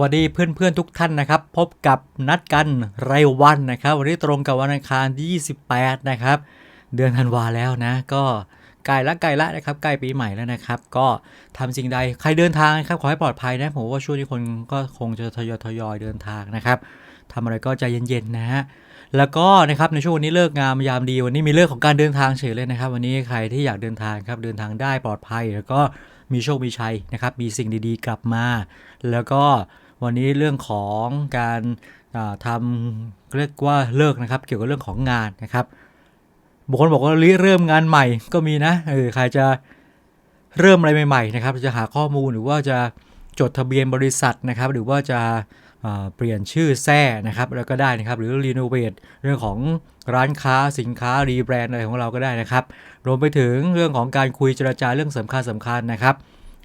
วัสดีเพื่อนๆทุกท่านนะครับ พบกับนัดกันไรวันนะครับ วันนี้ตรงกับวันอังคารที่ 28 นะครับ เดือนธันวาแล้วนะ ก็ใกล้ละใกล้ละนะครับใกล้ปีใหม่แล้วนะครับ ก็ทำสิ่งใดใครเดินทางนะครับขอให้ปลอดภัยนะผมว่าช่วงนี้คนก็คงจะทยอยทยอยเดินทางนะครับทำอะไรก็ใจเย็นๆนะฮะแล้วก็นะครับในช่วงวันนี้เลิกงามยามดีวันนี้มีเรื่องของการเดินทางเฉยเลยนะครับ วันนี้ใครที่อยากเดินทางครับเดินทางได้ปลอดภัย แล้วก็มีโชคมีชัยนะครับ มีสิ่งดีๆ กลับมา แล้วก็ วันนี้เรื่องของการาทำเรียกว่าเลิกนะครับ เกี่ยวกับเรื่องของงานนะครับบางคนบอกว่าเริ่มงานใหม่ก็มีนะเออใครจะเริ่มอะไรใหม่ๆนะครับ จะหาข้อมูลหรือว่าจะจดทะเบียนบริษัทนะครับ หรือว่าจะาเปลี่ยนชื่อแท้นะครับ แล้วก็ได้นะครับ หรือรีโนเวทเรื่องของร้านค้าสินค้ารีแบรนด์อะไรของเราก็ได้นะครับ รวมไปถึงเรื่องของการคุยเจรจาเรื่องสำคัญสำคัญนะครับ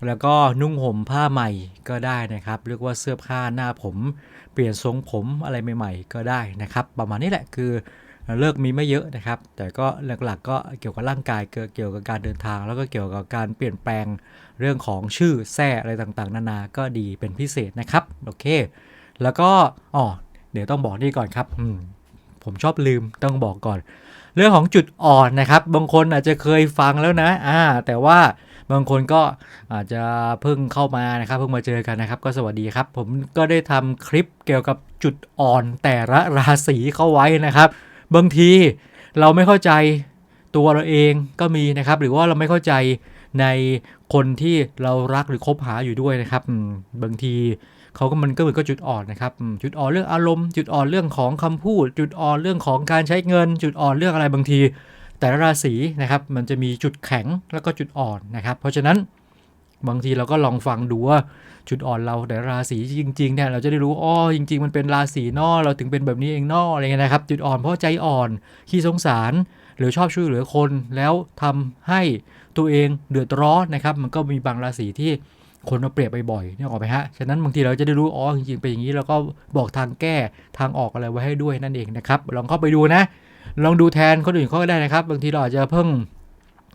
แล้วก็นุ่งห่มผ้าใหม่ก็ได้นะครับ เรียกว่าเสื้อผ้าหน้าผม เปลี่ยนทรงผมอะไรใหม่ ๆ ก็ได้นะครับ ประมาณนี้แหละคือเลิกมีไม่เยอะนะครับ แต่ก็หลักๆ ก็เกี่ยวกับร่างกายเกี่ยวกับการเดินทาง แล้วก็เกี่ยวกับการเปลี่ยนแปลงเรื่องของชื่อแท้อะไรต่างๆ นานาก็ดีเป็นพิเศษนะครับโอเค แล้วก็อ๋อเดี๋ยวต้องบอกนี่ก่อนครับอืมผมชอบลืมต้องบอกก่อน เรื่องของจุดอ่อนนะครับ บางคนอาจจะเคยฟังแล้วนะอ่าแต่ว่า บางคนก็อาจจะเพิ่งเข้ามานะครับ เพิ่งมาเจอกันนะครับ ก็สวัสดีครับ ผมก็ได้ทำคลิปเกี่ยวกับจุดอ่อนแต่ละราศีเข้าไว้นะครับ บางทีเราไม่เข้าใจตัวเราเองก็มีนะครับ หรือว่าเราไม่เข้าใจในคนที่เรารักหรือคบหาอยู่ด้วยนะครับบางทีเขาก็มันก็เหมือนก็จุดอ่อนนะครับจุดอ่อนเรื่องอารมณ์ จุดอ่อนเรื่องของคำพูด จุดอ่อนเรื่องของการใช้เงิน จุดอ่อนเรื่องอะไรบางที แต่ละราศีนะครับมันจะมีจุดแข็งแล้วก็จุดอ่อนนะครับ เพราะฉะนั้นบางทีเราก็ลองฟังดูว่าจุดอ่อนเราแต่ละราศีจริงๆเนี่ยเราจะได้รู้อ๋อจริง ๆ มันเป็นราศีนอเราถึงเป็นแบบนี้เองนออะไรเงี้ยนะครับ จุดอ่อนเพราะใจอ่อนขี้สงสาร หรือชอบช่วยเหลือคนแล้วทำให้ตัวเองเดือดร้อนนะครับ มันก็มีบางราศีที่คนมาเปรียบบ่อยๆเนี่ยออกไปฮะฉะนั้นบางทีเราจะได้รู้อ๋อจริงๆเป็นอย่างนี้ แล้วก็บอกทางแก้ทางออกอะไรไว้ให้ด้วยนั่นเองนะครับลองเข้าไปดูนะ ลองดูแทนคนอื่นเขาก็ได้นะครับ บางทีเราอาจจะเพิ่ง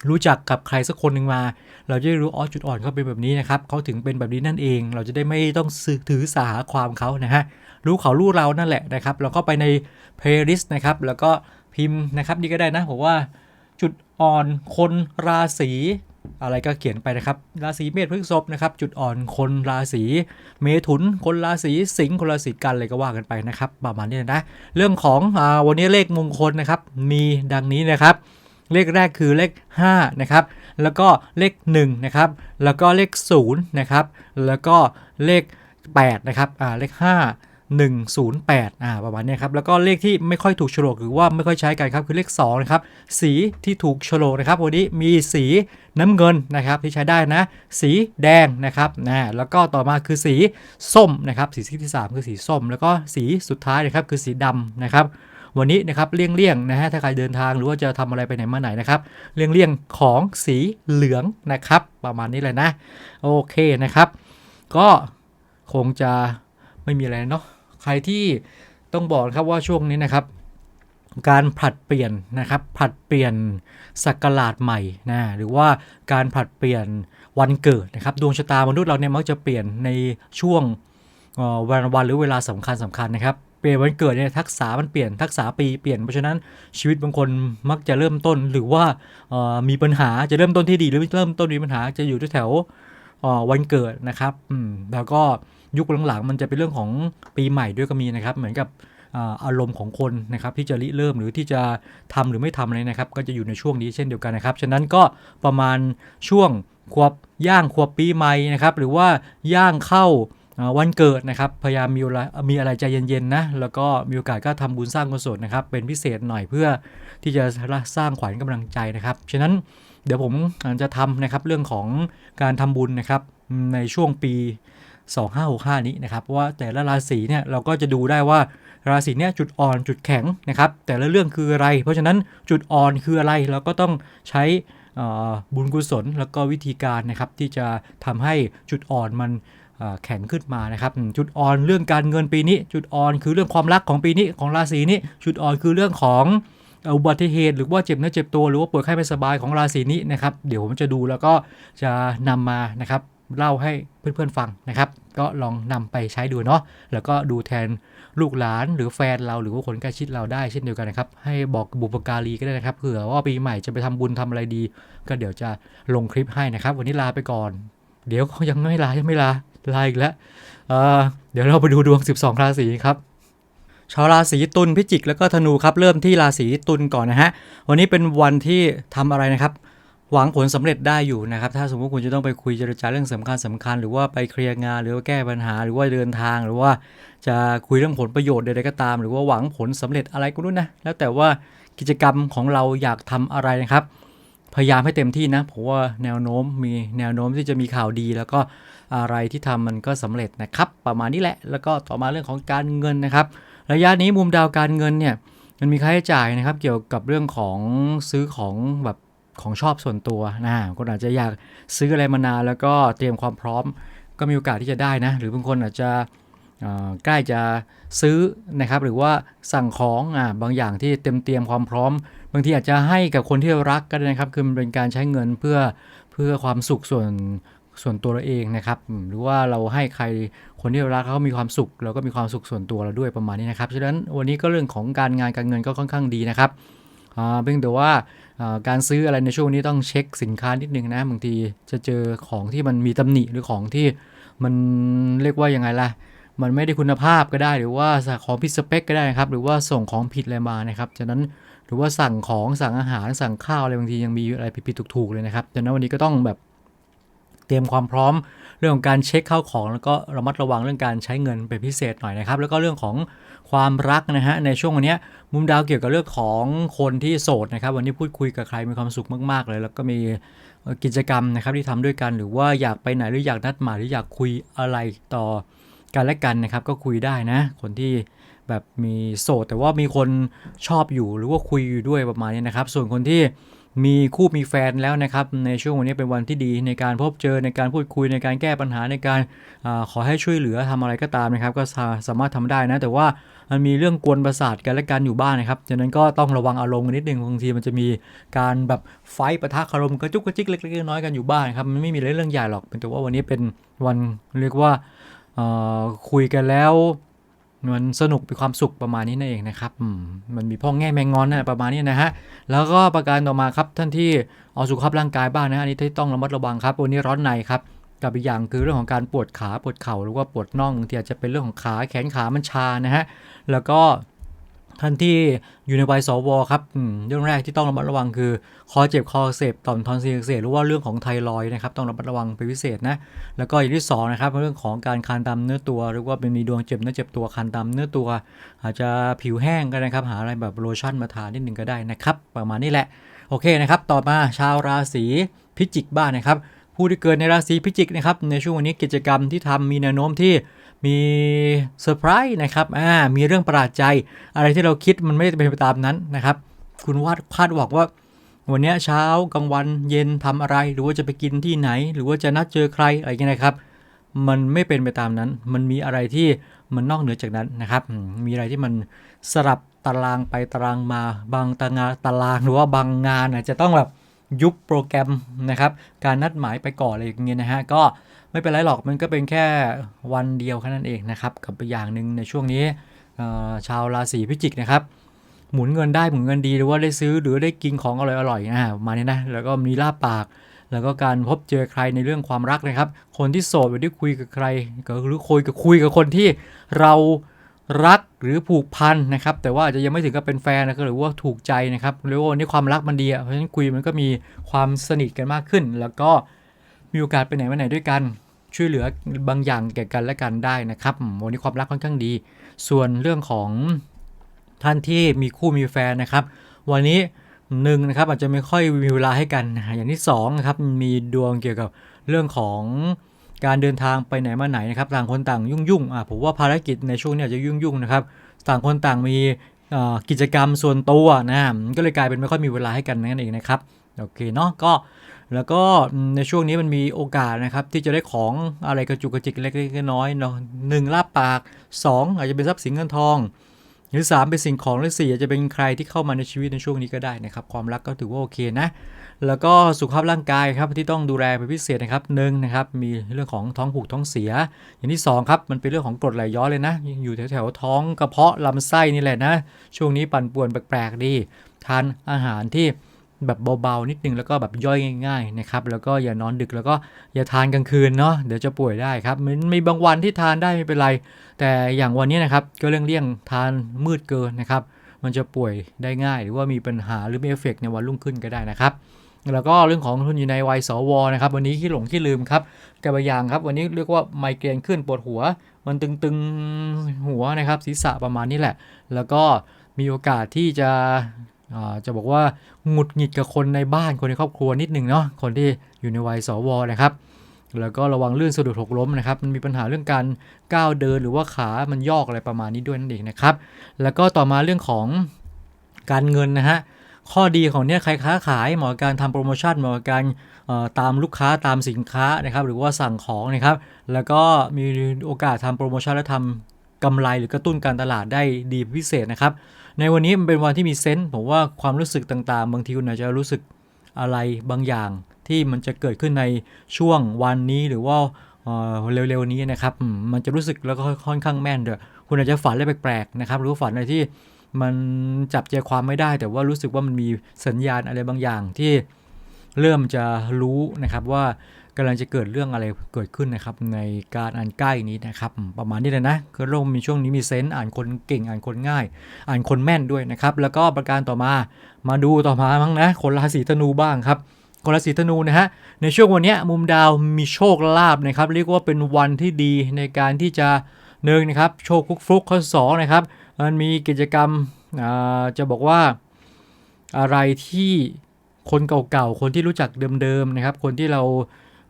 รู้จักกับใครสักคนหนึ่งมา เราจะได้รู้อ๋อจุดอ่อนเขาเป็นแบบนี้นะครับเขาถึงเป็นแบบนี้นั่นเอง เราจะได้ไม่ต้องสืบถือสาความเขานะฮะรู้เขารู้เรานั่นแหละนะครับเราก็ไปใน playlist นะครับแล้วก็พิมพ์นะครับนี่ก็ได้นะผมว่าจุดอ่อนคนราศี อะไรก็เขียนไปนะครับ ราศีเมษพฤษภนะครับ จุดอ่อนคนราศีเมถุน คนราศีสิงห์คนราศีกันอะไรก็ว่ากันไปนะครับประมาณนี้นะ เรื่องของอวันนี้เลขมงคลนะครับ มีดังนี้นะครับ เลขแรกคือเลข5นะครับ แล้วก็เลข1นะครับ แล้วก็เลข0นะครับ แล้วก็เลข8นะครับ อ่า เลข 5 108อ่าประมาณนี้ครับแล้วก็เลขที่ไม่ค่อยถูกโฉลกหรือว่าไม่ค่อยใช้กันครับคือเลข2นะครับสีที่ถูกโฉลกนะครับวันนี้มีสีน้ำเงินนะครับที่ใช้ได้นะ สีแดงนะครับนะแล้วก็ต่อมาคือสีส้มนะครับสีที่3คือสีส้ม แล้วก็สีสุดท้ายนะครับคือสีดำนะครับวันนี้นะครับเลี่ยงๆนะฮะถ้าใครเดินทางหรือว่าจะทำอะไรไปไหนมาไหนนะครับเลี่ยงๆของสีเหลืองนะครับประมาณนี้เลยนะโอเคนะครับ ก็คงจะไม่มีอะไรเนาะ ใครที่ต้องบอกนะครับว่าช่วงนี้นะครับ การผลัดเปลี่ยนนะครับผลัดเปลี่ยนศักราชใหม่นะหรือว่าการผลัดเปลี่ยนวันเกิดนะครับ ดวงชะตามนุษย์เราเนี่ยมักจะเปลี่ยนในช่วงวันวันหรือเวลาสำคัญสำคัญนะครับเปลี่ยนวันเกิดเนี่ยทักษะมันเปลี่ยนทักษะปีเปลี่ยนเพราะฉะนั้นชีวิตบางคนมักจะเริ่มต้นหรือว่ามีปัญหาจะเริ่มต้นที่ดีหรือเริ่มต้นมีปัญหาจะอยู่ที่แถววันเกิดนะครับแล้วก็ ยุคหลังๆมันจะเป็นเรื่องของปีใหม่ด้วยก็มีนะครับ เหมือนกับอารมณ์ของคนนะครับที่จะริเริ่มหรือที่จะทำหรือไม่ทำอะไรนะครับ ก็จะอยู่ในช่วงนี้เช่นเดียวกันนะครับ ฉะนั้นก็ประมาณช่วงควบย่างควบปีใหม่นะครับ หรือว่าย่างเข้าวันเกิดนะครับ พยายามมีอะไรมีอะไรใจเย็นๆนะแล้วก็มีโอกาสก็ทำบุญสร้างกุศลนะครับ เป็นพิเศษหน่อยเพื่อที่จะสร้างขวัญกำลังใจนะครับฉะนั้นเดี๋ยวผมจะทำนะครับเรื่องของการทำบุญนะครับในช่วงปี 2565 นี้นะครับ เพราะว่าแต่ละราศีเนี่ยเราก็จะดูได้ว่าราศีเนี่ยจุดอ่อนจุดแข็งนะครับแต่ละเรื่องคืออะไร เพราะฉะนั้นจุดอ่อนคืออะไรเราก็ต้องใช้บุญกุศลแล้วก็วิธีการนะครับที่จะทำให้จุดอ่อนมันแข็งขึ้นมานะครับจุดอ่อนเรื่องการเงินปีนี้ จุดอ่อนคือเรื่องความรักของปีนี้ของราศีนี้ จุดอ่อนคือเรื่องของอุบัติเหตุหรือว่าเจ็บเนื้อเจ็บตัวหรือว่าป่วยไข้ไม่สบายของราศีนี้นะครับ เดี๋ยวผมจะดูแล้วก็จะนำมานะครับเล่าให้เพื่อนๆฟังนะครับ ก็ลองนำไปใช้ดูเนาะแล้วก็ดูแทนลูกหลานหรือแฟนเราหรือว่าคนใกล้ชิดเราได้เช่นเดียวกันนะครับ ให้บอกบุปการีก็ได้นะครับเผื่อว่าปีใหม่จะไปทำบุญทำอะไรดี ก็เดี๋ยวจะลงคลิปให้นะครับ วันนี้ลาไปก่อน เดี๋ยวยังไม่ลายังไม่ลาลาอีกแล้วเเดี๋ยวเราไปดูดวง 12 ราศีครับชาวราศีตุลพิจิกแล้วก็ธนูครับเริ่มที่ราศีตุลก่อนนะฮะวันนี้เป็นวันที่ทำอะไรนะครับ หวังผลสำเร็จได้อยู่นะครับ ถ้าสมมติคุณจะต้องไปคุยเจรจาเรื่องสำคัญสำคัญ หรือว่าไปเคลียร์งานหรือว่าแก้ปัญหาหรือว่าเดินทาง หรือว่าจะคุยเรื่องผลประโยชน์ใดๆก็ตาม หรือว่าหวังผลสำเร็จอะไรก็รู้นะแล้วแต่ว่ากิจกรรมของเราอยากทำอะไรนะครับ พยายามให้เต็มที่นะเพราะว่าแนวโน้มมีแนวโน้มที่จะมีข่าวดี แล้วก็อะไรที่ทำมันก็สำเร็จนะครับ ประมาณนี้แหละ แล้วก็ต่อมาเรื่องของการเงินนะครับ ระยะนี้มุมดาวการเงินเนี่ยมันมีค่าใช้จ่ายนะครับ เกี่ยวกับเรื่องของซื้อของแบบ ของชอบส่วนตัวนะคนอาจจะอยากซื้ออะไรมานานแล้วก็เตรียมความพร้อมก็มีโอกาสที่จะได้นะ หรือบางคนอาจจะใกล้จะซื้อนะครับ หรือว่าสั่งของอ่าบางอย่างที่เต็มเตรียมความพร้อม บางทีอาจจะให้กับคนที่รักก็ได้นะครับ คือมันเป็นการใช้เงินเพื่อเพื่อความสุขส่วนส่วนตัวเราเองนะครับ หรือว่าเราให้ใครคนที่เรารักเขามีความสุขเราก็มีความสุขส่วนตัวเราด้วยประมาณนี้นะครับ ฉะนั้นวันนี้ก็เรื่องของการงานการเงินก็ค่อนข้างดีนะครับ เพียงแต่ว่าการซื้ออะไรในช่วงนี้ต้องเช็คสินค้านิดนึงนะบางทีจะเจอของที่มันมีตำหนิหรือของที่มันเรียกว่ายังไงล่ะ มันไม่ได้คุณภาพก็ได้ หรือว่าของผิดสเปคก็ได้นะครับ หรือว่าส่งของผิดอะไรมานะครับฉะนั้นหรือว่าสั่งของสั่งอาหารสั่งข้าวอะไรบางทียังมีอะไรผิดๆถูกๆเลยนะครับดังนั้นวันนี้ก็ต้องแบบเตรียมความพร้อม เรื่องของการเช็คข้าวของ แล้วก็ระมัดระวังเรื่องการใช้เงินเป็นพิเศษหน่อยนะครับ แล้วก็เรื่องของความรักนะฮะในช่วงวันนี้มุมดาวเกี่ยวกับเรื่องของคนที่โสดนะครับ วันนี้พูดคุยกับใครมีความสุขมาก ๆ เลย แล้วก็มีกิจกรรมนะครับที่ทำด้วยกันหรือว่าอยากไปไหนหรืออยากนัดหมายหรืออยากคุยอะไรต่อกันและกันนะครับ ก็คุยได้นะ คนที่แบบมีโสด แต่ว่ามีคนชอบอยู่หรือว่าคุยอยู่ด้วยประมาณนี้นะครับ ส่วนคนที่ มีคู่มีแฟนแล้วนะครับ ในช่วงวันนี้เป็นวันที่ดีในการพบเจอในการพูดคุยในการแก้ปัญหาในการอาขอให้ช่วยเหลือทำอะไรก็ตามนะครับ ก็สาสามารถทำได้นะ แต่ว่ามันมีเรื่องกวนประสาทกันและกันอยู่บ้างนะครับฉะนั้นก็ต้องระวังอารมณ์กันนิดนึงบางทีมันจะมีการแบบไฟท์ปะทะคารมกระจุกกระจิกเล็กๆน้อยๆกันอยู่บ้างครับมันไม่มีเรื่องใหญ่หรอกเป็นแต่ว่าวันนี้เป็นวันเรียกว่าคุยกันแล้ว มันสนุกมีความสุขประมาณนี้นั่นเองนะครับมมันมีพ่อแง่แมงงอนนะประมาณนี้นะฮะ แล้วก็ประการต่อมาครับท่านที่เอาสุขภาพร่างกายบ้างนะ อันนี้ที่ต้องระมัดระวังครับ วันนี้ร้อนในครับ กับอีกอย่างคือเรื่องของการปวดขาปวดเข่าหรือว่าปวดน่องบางทีอาจจะเป็นเรื่องของขาแขนขามันชานะฮะ แล้วก็ ท่านที่อยู่ในวัยสวครับอืมเรื่องแรกที่ต้องระมัดระวังคือ คอเจ็บคออักเสพต่อมทอนซิลอักเสบหรือว่าเรื่องของไทรอยด์นะครับต้องระมัดระวังเป็นพิเศษนะแล้วก็อย่างที่สองนะครับเรื่องของการคันตามเนื้อตัว หรือว่าเป็นมีดวงเจ็บเนื้อเจ็บตัวคันตามเนื้อตัว อาจจะผิวแห้งก็ได้นะครับหาอะไรแบบโลชั่นมาทานิดหนึ่งก็ได้นะครับประมาณนี้แหละโอเคนะครับต่อมาชาวราศีพิจิกบ้างนะครับผู้ที่เกิดในราศีพิจิกนะครับในช่วงวันนี้กิจกรรมที่ทำมีแนวโน้มที่ มีเซอร์ไพรส์นะครับอ่ามีเรื่องประหลาดใจ อะไรที่เราคิดมันไม่ได้เป็นไปตามนั้นนะครับ คุณวาดคาดหวังว่า วันเนี้ยเช้ากลางวันเย็นทำอะไร หรือว่าจะไปกินที่ไหน หรือว่าจะนัดเจอใครอะไรอย่างเงี้ยนะครับ มันไม่เป็นไปตามนั้น มันมีอะไรที่มันนอกเหนือจากนั้นนะครับมมีอะไรที่มันสลับตารางไปตารางมาบางตารางตารางหรือว่าบางงานอาจจะต้องแบบยุบโปรแกรมนะครับ การนัดหมายไปก่อนอะไรอย่างเงี้ยนะฮะก็ ไม่เป็นไรหรอกมันก็เป็นแค่วันเดียวแค่นั้นเองนะครับกับอีกอย่างหนึ่งในช่วงนี้ชาวราศีพิจิกนะครับหมุนเงินได้หมุนเงินดีหรือว่าได้ซื้อหรือได้กินของอร่อยๆนะประมาณนี้นะแล้วก็มีลาบปาก แล้วก็การพบเจอใครในเรื่องความรักนะครับ คนที่โสดหรือได้คุยกับใครก็หรือคุยกับคุยกับคนที่เรารักหรือผูกพันนะครับ แต่ว่าอาจจะยังไม่ถึงกับเป็นแฟนนะครับหรือว่าถูกใจนะครับหรือว่าวันนี้ความรักมันดีอะเพราะฉะนั้นคุยมันก็มีความสนิทกันมากขึ้น แล้วก็ มีโอกาสไปไหนมาไหนด้วยกัน ช่วยเหลือบางอย่างแก่กันและกันได้นะครับวันนี้ความรักค่อนข้างดี ส่วนเรื่องของท่านที่มีคู่มีแฟนนะครับ วันนี้หนึ่งนะครับอาจจะไม่ค่อยมีเวลาให้กัน อย่างที่สองนะครับมีดวงเกี่ยวกับเรื่องของการเดินทางไปไหนมาไหนนะครับต่างคนต่างยุ่งๆอะผมว่าภารกิจในช่วงนี้อาจจะยุ่งๆนะครับต่างคนต่างมีกิจกรรมส่วนตัวนะก็เลยกลายเป็นไม่ค่อยมีเวลาให้กันนั่นเองนะครับโอเคเนาะก็แล้วก็ในช่วงนี้มันมีโอกาสนะครับ ที่จะได้ของอะไรกระจุกกระจิกเล็กๆน้อยๆเนาะหนึ่งลาบปากสองอาจจะเป็นทรัพย์สินเงินทอง หรือ 3 เป็นสิ่งของหรือ4อาจจะเป็นใครที่เข้ามาในชีวิตในช่วงนี้ก็ได้นะครับ ความรักก็ถือว่าโอเคนะ แล้วก็สุขภาพร่างกายครับที่ต้องดูแลเป็นพิเศษนะครับหนึ่งนะครับมีเรื่องของท้องผูกท้องเสีย อย่างที่สองครับมันเป็นเรื่องของกรดไหลย้อนเลยนะ อยู่แถวๆท้องกระเพาะลำไส้นี่แหละนะ ช่วงนี้ปั่นป่วนแปลกๆดี ทานอาหารที่ แบบเบาๆนิดนึงแล้วก็แบบย่อยง่ายๆนะครับแล้วก็อย่านอนดึกแล้วก็อย่าทานกลางคืนเนาะเดี๋ยวจะป่วยได้ครับมันมีบางวันที่ทานได้ไม่เป็นไร แต่อย่างวันนี้นะครับก็เรื่องเลี่ยงทานมืดเกินนะครับมันจะป่วยได้ง่าย หรือว่ามีปัญหาหรือมีเอฟเฟกในวันรุ่งขึ้นก็ได้นะครับแล้วก็เรื่องของทุนอยู่ในวัยสวนะครับวันนี้ขี้หลงขี้ลืมครับกับบางอย่างครับ วันนี้เรียกว่าไมเกรนขึ้นปวดหัว มันตึงๆหัวนะครับศีรษะประมาณนี้แหละ แล้วก็มีโอกาสที่จะ จะบอกว่าหงุดหงิดกับคนในบ้านคนในครอบครัวนิดหนึ่งเนาะคนที่อยู่ในวัยสวนะครับแล้วก็ระวังลื่นสะดุดหกล้มนะครับ มันมีปัญหาเรื่องการก้าวเดินหรือว่าขา มันยอกอะไรประมาณนี้ด้วยนั่นเองนะครับ แล้วก็ต่อมาเรื่องของการเงินนะฮะ ข้อดีของเนี่ยใครค้าขายเหมาะกับการทำโปรโมชั่นเหมาะกับการตามลูกค้าตามสินค้านะครับ หรือว่าสั่งของนะครับ แล้วก็มีโอกาสทำโปรโมชั่นและทำกำไรหรือกระตุ้นการตลาดได้ดีพิเศษนะครับ ในวันนี้มันเป็นวันที่มีเซนส์ผมว่าความรู้สึกต่างๆ บางทีคุณอาจจะรู้สึกอะไรบางอย่างที่มันจะเกิดขึ้นในช่วงวันนี้หรือว่าเร็วๆนี้นะครับ มันจะรู้สึกแล้วก็ค่อนข้างแม่นเด้วยคุณอาจจะฝันอะไรแปลกๆนะครับ หรือว่าฝันอะไรที่มันจับใจความไม่ได้ แต่ว่ารู้สึกว่ามันมีสัญญาณอะไรบางอย่างที่เริ่มจะรู้นะครับว่า กำลังจะเกิดเรื่องอะไรเกิดขึ้นนะครับ ในการอ่านใกล้นี้นะครับ ประมาณนี้เลยนะคือโลกมีช่วงนี้มีเซนส์อ่านคนเก่งอ่านคนง่าย อ่านคนแม่นด้วยนะครับ แล้วก็ประการต่อมามาดูต่อมามั้งนะ คนราศีธนูบ้างครับคนราศีธนูนะฮะในช่วงวันนี้มุมดาวมีโชคลาภนะครับ เรียกว่าเป็นวันที่ดีในการที่จะหนึ่งนะครับโชคฟุกฟุกข้อสองนะครับมันมีกิจกรรมจะบอกว่าอะไรที่คนเก่าๆ คนที่รู้จักเดิมๆนะครับ คนที่เรา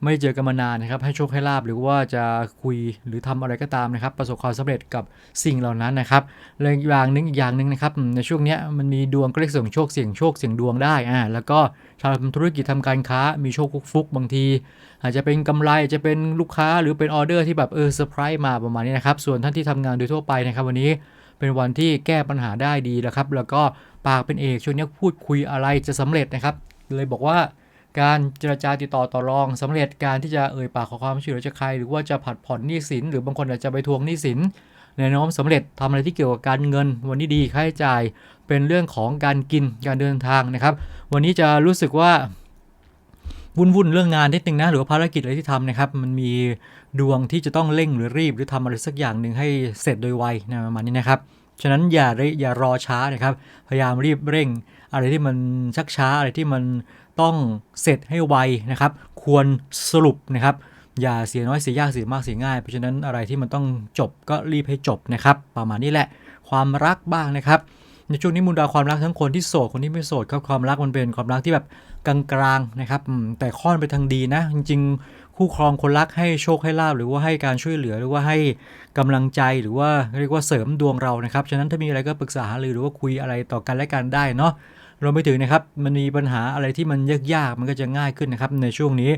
ไม่เจอกันมานานนะครับให้โชคให้ลาบหรือว่าจะคุยหรือทำอะไรก็ตามนะครับ ประสบความสำเร็จกับสิ่งเหล่านั้นนะครับและอีกอย่างหนึงอีกอย่างหนึ่งนะครับในช่วงนี้มันมีดวงก็เรียกเสียงโชคเสียงโชคเสียงดวงได้อ่าแล้วก็ทำธุรกิจทำการค้ามีโชคฟุกบางที อาจจะเป็นกำไรอาจจะเป็นลูกค้าหรือเป็นออเดอร์ที่แบบเออเซอร์ไพรส์มาประมาณนี้นะครับส่วนท่านที่ทำงานโดยทั่วไปนะครับวันนี้เป็นวันที่แก้ปัญหาได้ดีแล้วครับ แล้วก็ปากเป็นเอกช่วงนี้พูดคุยอะไรจะสำเร็จนะครับ เลยบอกว่า การเจรจาติดต่อต่อรองสำเร็จการที่จะเอ่ยปากขอความช่วยเหลือจากใคร หรือว่าจะผัดผ่อนหนี้สิน หรือบางคนอาจจะไปทวงหนี้สินแนวโน้มสำเร็จทำอะไรที่เกี่ยวกับการเงิน วันนี้ดีค่าใช้จ่าย เป็นเรื่องของการกินการเดินทางนะครับ วันนี้จะรู้สึกว่าวุ่นวุ่นๆเรื่องงานนิดนึงนะหรือว่าภารกิจอะไรที่ทำนะครับ มันมีดวงที่จะต้องเร่งหรือรีบ หรือทำอะไรสักอย่างหนึ่งให้เสร็จโดยไวนะประมาณนี้นะครับ ฉะนั้นอย่าอย่ารอช้านะครับ พยายามรีบเร่ง อะไรที่มันชักช้าอะไรที่มันต้องเสร็จให้ไวนะครับ ควรสรุปนะครับ อย่าเสียน้อยเสียยากเสียมากเสียง่าย เพราะฉะนั้นอะไรที่มันต้องจบก็รีบให้จบนะครับ ประมาณนี้แหละ ความรักบ้างนะครับในช่วงนี้มูลดาวความรักทั้งคนที่โสดคนที่ไม่โสดครับความรักมันเป็นความรักที่แบบกลางๆนะครับแต่ค่อนไปทางดีนะ จริงๆ คู่ครองคนรักให้โชคให้ลาบหรือว่าให้การช่วยเหลือหรือว่าให้กำลังใจหรือว่าเรียกว่าเสริมดวงเรานะครับฉะนั้นถ้ามีอะไรก็ปรึกษาหารือหรือว่าคุยอะไรต่อกันและกันได้เนาะ รวมไปถึงนะครับมันมีปัญหาอะไรที่มันยากๆมันก็จะง่ายขึ้นนะครับในช่วงนี้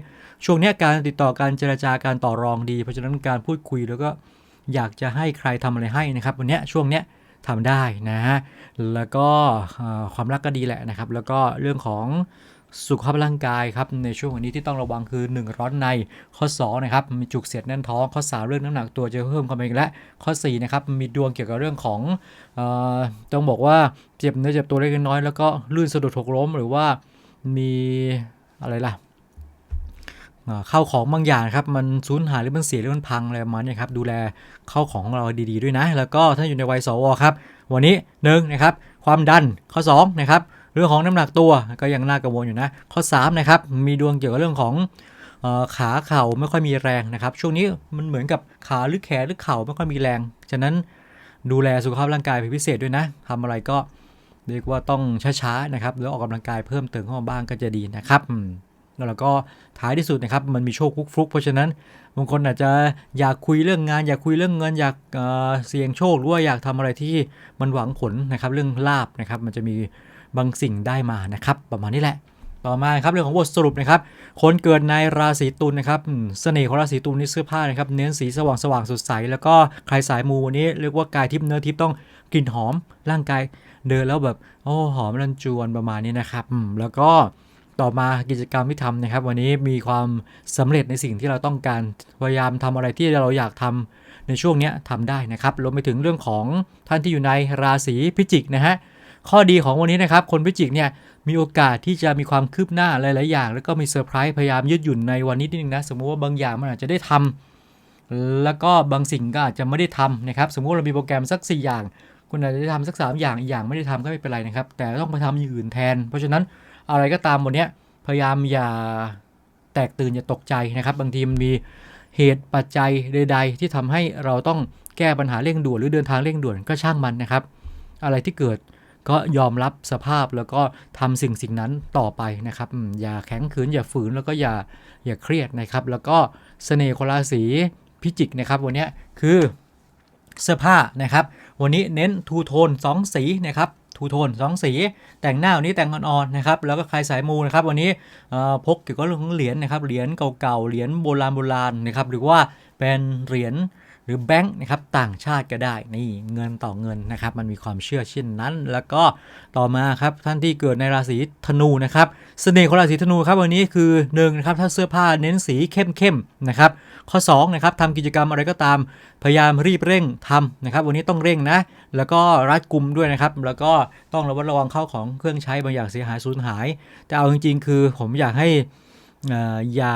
ช่วงนี้การติดต่อการเจรจาการต่อรองดี เพราะฉะนั้นการพูดคุยแล้วก็อยากจะให้ใครทำอะไรให้นะครับวันนี้ช่วงเนี้ยทำได้นะฮะแล้วก็ความรักก็ดีแหละนะครับ แล้วก็เรื่องของ สุขภาพร่างกายครับในช่วงวันนี้ที่ต้องระวังคือ 1 ร้อนในข้อ2นะครับมีจุกเสียดแน่นท้องข้อ3เรื่องน้ำหนักตัวจะเพิ่มเข้ามาอีกแล้วข้อ4นะครับมีดวงเกี่ยวกับเรื่องของออต้องบอกว่าเจ็บเนื้อเจ็บตัวเล็กน้อยแล้วก็ลื่นสะดุดหกล้ม หรือว่ามีอะไรล่ะเข้าของบางอย่างครับมันสูญหายหรือมันเสียหรือมันพังอะไรประมาณนี้ครับดูแลเข้าของของเราดีๆด้วยนะ แล้วก็ถ้าอยู่ในวัยสวครับ วันนี้หนึ่งนะครับความดันข้อ2นะครับ เรื่องของน้ำหนักตัวก็ยังน่ากังวลอยู่นะ ข้อ3นะครับมีดวงเกี่ยวกับเรื่องของออขาเข่าไม่ค่อยมีแรงนะครับ ช่วงนี้มันเหมือนกับขาหรือแขนหรือเข่าไม่ค่อยมีแรง ฉะนั้นดูแลสุขภาพร่างกายเป็นพิเศษด้วยนะทำอะไรก็เรียกว่าต้องช้าๆนะครับแล้วออกกำลังกายเพิ่มเติมเข้ามาบ้างก็จะดีนะครับแล้วก็ท้ายที่สุดนะครับมันมีโชคฟุกฟลุกเพราะฉะนั้นบางคนอาจจะอยากคุยเรื่องงาน อยากคุยเรื่องเงินอยากเอ่อเสี่ยงโชคหรือว่าอยากทำอะไรที่มันหวังผลนะครับ เรื่องลาบนะครับ มันจะมี บางสิ่งได้มานะครับ ประมาณนี้แหละ ต่อมาครับเรื่องของบทสรุปนะครับ คนเกิดในราศีตุลนะครับเสน่ห์ของราศีตุลนี่เสื้อผ้านะครับ เน้นสีสว่างสว่างสดใส แล้วก็ใครสายมูวันนี้เรียกว่ากายทิพย์เนื้อทิพย์ต้องกลิ่นหอม ร่างกายเดินแล้วแบบโอ้หอมรันจวนประมาณนี้นะครับแล้วก็ต่อมากิจกรรมที่ทำนะครับ วันนี้มีความสำเร็จในสิ่งที่เราต้องการพยายามทำอะไรที่เราอยากทำในช่วงเนี้ยทำได้นะครับรวมไปถึงเรื่องของท่านที่อยู่ในราศีพิจิกนะฮะ ข้อดีของวันนี้นะครับคนพิจิกเนี่ยมีโอกาสที่จะมีความคืบหน้าหลาย ๆ อย่าง แล้วก็มีเซอร์ไพรส์พยายามยืดหยุ่นในวันนี้นิดนึงนะสมมุติว่าบางอย่างมันอาจจะได้ทำแล้วก็บางสิ่งก็อาจจะไม่ได้ทำนะครับสมมุติเรามีโปรแกรมสัก 4 อย่าง คุณอาจจะได้ทำสัก 3 อย่างอีกอย่างไม่ได้ทำก็ไม่เป็นไรนะครับ แต่ต้องไปทำอย่างอื่นแทน เพราะฉะนั้นอะไรก็ตามวันนี้พยายามอย่าแตกตื่นอย่าตกใจนะครับ บางทีมันมีเหตุปัจจัยใด ๆ ที่ทำให้เราต้องแก้ปัญหาเร่งด่วนหรือเดินทางเร่งด่วนก็ช่างมันนะครับ อะไรที่เกิด ก็ยอมรับสภาพแล้วก็ทำสิ่งสิ่งนั้นต่อไปนะครับ อย่าแข็งขืน อย่าฝืนแล้วก็อย่าอย่าเครียดนะครับ แล้วก็เสน่ห์คนราศีพิจิกนะครับ วันนี้คือเสื้อผ้านะครับ วันนี้เน้นทูโทน2 สีนะครับทูโทน2 สี แต่งหน้าวันนี้แต่งอ่อนๆนะครับแล้วก็ใครสายมูนะครับวันนี้พกเกี่ยวกับเรื่องของเหรียญนะครับเหรียญเก่าๆเหรียญโบราณโบราณนะครับหรือว่าเป็นเหรียญ หรือแบงค์นะครับต่างชาติก็ได้นี่เงินต่อเงินนะครับมันมีความเชื่อเช่นนั้น แล้วก็ต่อมาครับท่านที่เกิดในราศีธนูนะครับเสน่ห์ของราศีธนูครับวันนี้คือหนึ่งนะครับถ้าเสื้อผ้าเน้นสีเข้มๆนะครับข้อ2นะครับทำกิจกรรมอะไรก็ตามพยายามรีบเร่งทำนะครับวันนี้ต้องเร่งนะแล้วก็รัดกุมด้วยนะครับแล้วก็ต้องระวัดระวังเข้าของเครื่องใช้บางอย่างเสียหายสูญหาย แต่เอาจริงๆ คือผมอยากให้อออย่า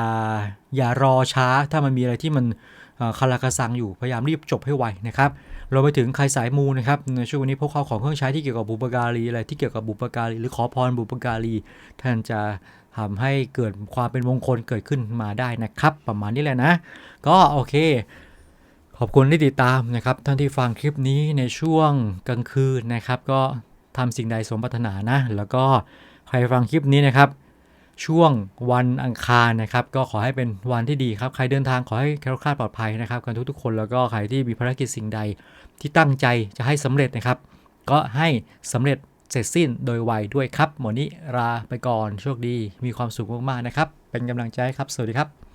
อย่ารอช้าถ้ามันมีอะไรที่มัน คาราคาซังอยู่พยายามรีบจบให้ไวนะครับเราไปถึงใครสายมูนะครับในช่วงนี้พวกเขาของเครื่องใช้ที่เกี่ยวกับบุปการีอะไรที่เกี่ยวกับบุปการีหรือขอพรบุปการีท่านจะทำให้เกิดความเป็นมงคลเกิดขึ้นมาได้นะครับ ประมาณนี้แหละนะ ก็โอเค ขอบคุณที่ติดตามนะครับท่านที่ฟังคลิปนี้ในช่วงกลางคืนนะครับ ก็ทำสิ่งใดสมปรารถนานะ แล้วก็ใครฟังคลิปนี้นะครับ ช่วงวันอังคารนะครับ ก็ขอให้เป็นวันที่ดีครับ ใครเดินทางขอให้แคล้วคลาดปลอดภัยนะครับ กันทุกๆคนแล้วก็ใครที่มีภารกิจสิ่งใดที่ตั้งใจจะให้สำเร็จนะครับ ก็ให้สำเร็จเสร็จสิ้นโดยไวด้วยครับหมอนี้ลาไปก่อนโชคดีมีความสุขมากๆนะครับ เป็นกำลังใจครับ สวัสดีครับ